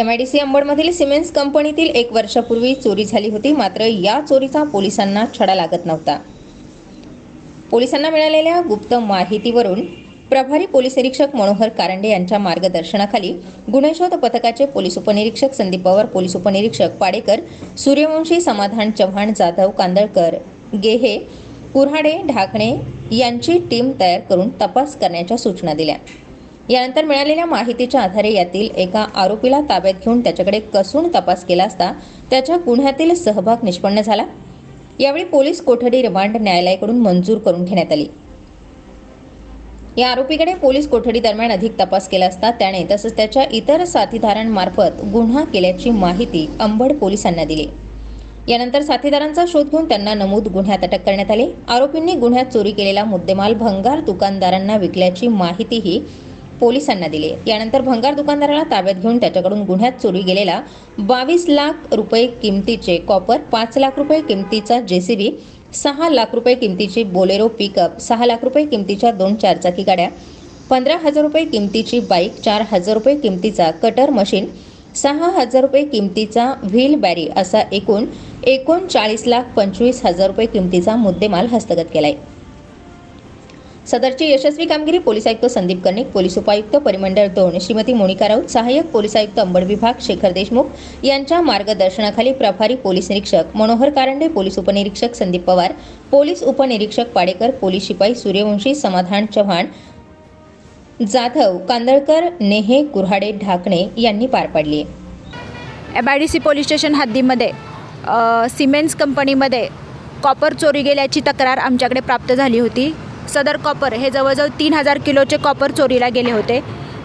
M I D C अंबडमधील cements कंपनीतील एक वर्षापूर्वी चोरी झाली होती. मात्र या चोरीचा पोलिसांना छडा लागत नव्हता. पोलिसांना मिळालेल्या गुप्त माहितीवरून प्रभारी पोलीस निरीक्षक मनोहर कारंडे यांच्या मार्गदर्शनाखाली गुन्हेशोध पथकाचे पोलीस उपनिरीक्षक संदीप पवार पोलीस उपनिरीक्षक पाडेकर सूर्यवंशी समाधान चव्हाण जाधव कांदळकर गेहे कुऱ्हाडे ढाकणे यांची टीम तयार करून तपास करण्याच्या सूचना दिल्या. यानंतर मिळालेल्या माहितीच्या आधारे यातील एका आरोपीला ताब्यात घेऊन त्याच्याकडे कसून तपास केला असता त्याच्या गुन्ह्यातील सहभाग निष्पन्न झाला. यावेळी पोलीस कोठडी रिमांड न्यायालयाकडून मंजूर करून घेण्यात आली. या आरोपीकडे पोलीस कोठडी दरम्यान अधिक तपास केला असता त्याने तसंच त्याच्या इतर साथीदारांमार्फत गुन्हा केल्याची माहिती अंबड पोलिसांना दिली. यानंतर साथीदारांचा शोध घेऊन त्यांना नमूद गुन्ह्यात अटक करण्यात आली. आरोपींनी गुन्ह्यात चोरी केलेला मुद्देमाल भंगार दुकानदारांना विकल्याची माहितीही पोलिसांना दिले. यानंतर भंगार दुकानदाराला ताब्यात घेऊन त्याच्याकडून गुन्ह्यात चोरी गेलेला बावीस लाख रुपये किमतीचे कॉपर पाच लाख रुपये किमतीचा जेसीबी सहा लाख रुपये किमतीची बोलेरो पिकअप सहा लाख रुपये किमतीच्या दोन चारचाकी गाड्या पंधरा हजार रुपये किमतीची बाईक चार हजार रुपये किमतीचा कटर मशीन सहा हजार रुपये किमतीचा व्हील बॅरी असा एकूण एकोणचाळीस लाख पंचवीस हजार रुपये किमतीचा मुद्देमाल हस्तगत केलाय. सदरची यशस्वी कामगिरी पोलीस आयुक्त संदीप कर्णिक पोलीस उपायुक्त परिमंडळ दोन श्रीमती मोनिका राऊत सहाय्यक पोलीस आयुक्त अंबड विभाग शेखर देशमुख यांच्या मार्गदर्शनाखाली प्रभारी पोलीस निरीक्षक मनोहर कारंडे पोलीस उपनिरीक्षक संदीप पवार पोलीस उपनिरीक्षक पाडेकर पोलीस शिपाई सूर्यवंशी समाधान चव्हाण जाधव कांदळकर नेहे कुऱ्हाडे ढाकणे यांनी पार पाडली. एबायडीसी पोलीस स्टेशन हद्दीमध्ये सिमेंट्स कंपनीमध्ये कॉपर चोरी गेल्याची तक्रार आमच्याकडे प्राप्त झाली होती. सदर कॉपर हे जवळजवळ तीन हजार किलोचे कॉपर चोरीला गेले होते.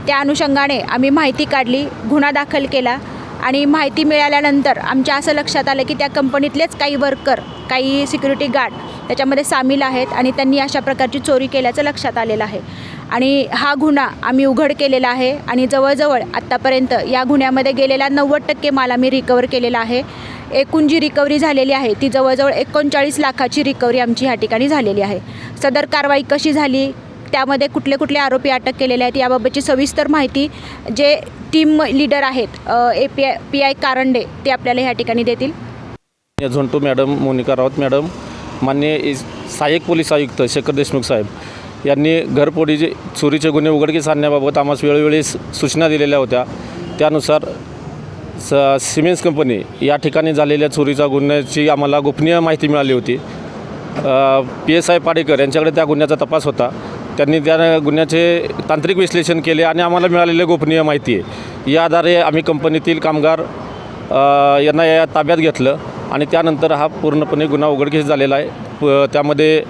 त्या अनुषंगाने आम्ही माहिती काढली गुन्हा दाखल केला आणि माहिती मिळाल्यानंतर आमच्या असं लक्षात आलं की त्या कंपनीतलेच काही वर्कर काही सिक्युरिटी गार्ड त्याच्यामध्ये सामील आहेत आणि त्यांनी अशा प्रकारची चोरी केल्याचं लक्षात आलेलं आहे. आणि हा गुन्हा आम्ही उघड केलेला आहे आणि जवळजवळ आत्तापर्यंत या गुन्ह्यामध्ये गेलेला नव्वद टक्के माल आम्ही रिकवर केलेला आहे. एकूण जी रिकव्हरी झालेली आहे ती जवळजवळ एकोणचाळीस लाखाची रिकव्हरी आमची ह्या ठिकाणी झालेली आहे. सदर कारवाई कशी झाली त्यामध्ये कुठले कुठले आरोपी अटक केलेले आहेत याबाबतची सविस्तर माहिती जे टीम लीडर आहेत A P I P I Karande ते आपल्याला ह्या ठिकाणी देतील. या झोंटू मॅडम मोनिका राऊत मॅडम मान्य सहाय्यक पोलीस आयुक्त शेखर देशमुख साहेब यांनी घरपोडीचे चोरीचे गुन्हे उघडकीस आणण्याबाबत आम्हाला वेळोवेळी सूचना दिलेल्या होत्या. त्यानुसार स सिमेन्स कंपनी या ठिकाणी झालेल्या चोरीचा गुन्ह्याची आम्हाला गोपनीय माहिती मिळाली होती. पी एस आय पाडेकर यांच्याकडे त्या गुन्ह्याचा तपास होता. त्यांनी त्या गुन्ह्याचे तांत्रिक विश्लेषण केले आणि आम्हाला मिळालेली गोपनीय माहिती आहे. या आधारे आम्ही कंपनीतील कामगार यांना या ताब्यात घेतलं आणि त्यानंतर हा पूर्णपणे गुन्हा उघडकीस झालेला आहे. प त्यामध्ये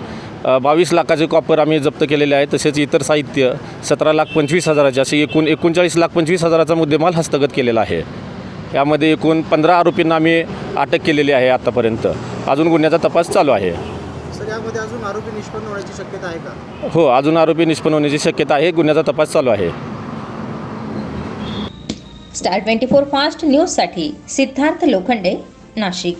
बावीस लाखाचे कॉपर आम्ही जप्त केलेले आहे तसेच इतर साहित्य सतरा लाख पंचवीस हजाराचे असे एकूण एकोणचाळीस लाख पंचवीस हजाराचा मुद्देमाल हस्तगत केलेला आहे. यामध्ये एकूण पंधरा आरोपींना आम्ही अटक केलेली आहे आत्तापर्यंत अजून गुन्ह्याचा तपास चालू आहे. सर यामध्ये अजून आरोपी निष्पन्न होण्याची शक्यता आहे का? हो अजून आरोपी निष्पन्न होण्याची शक्यता आहे. गुन्ह्याचा तपास चालू आहे. स्टार ट्वेंटी फोर फास्ट न्यूजसाठी सिद्धार्थ लोखंडे नाशिक.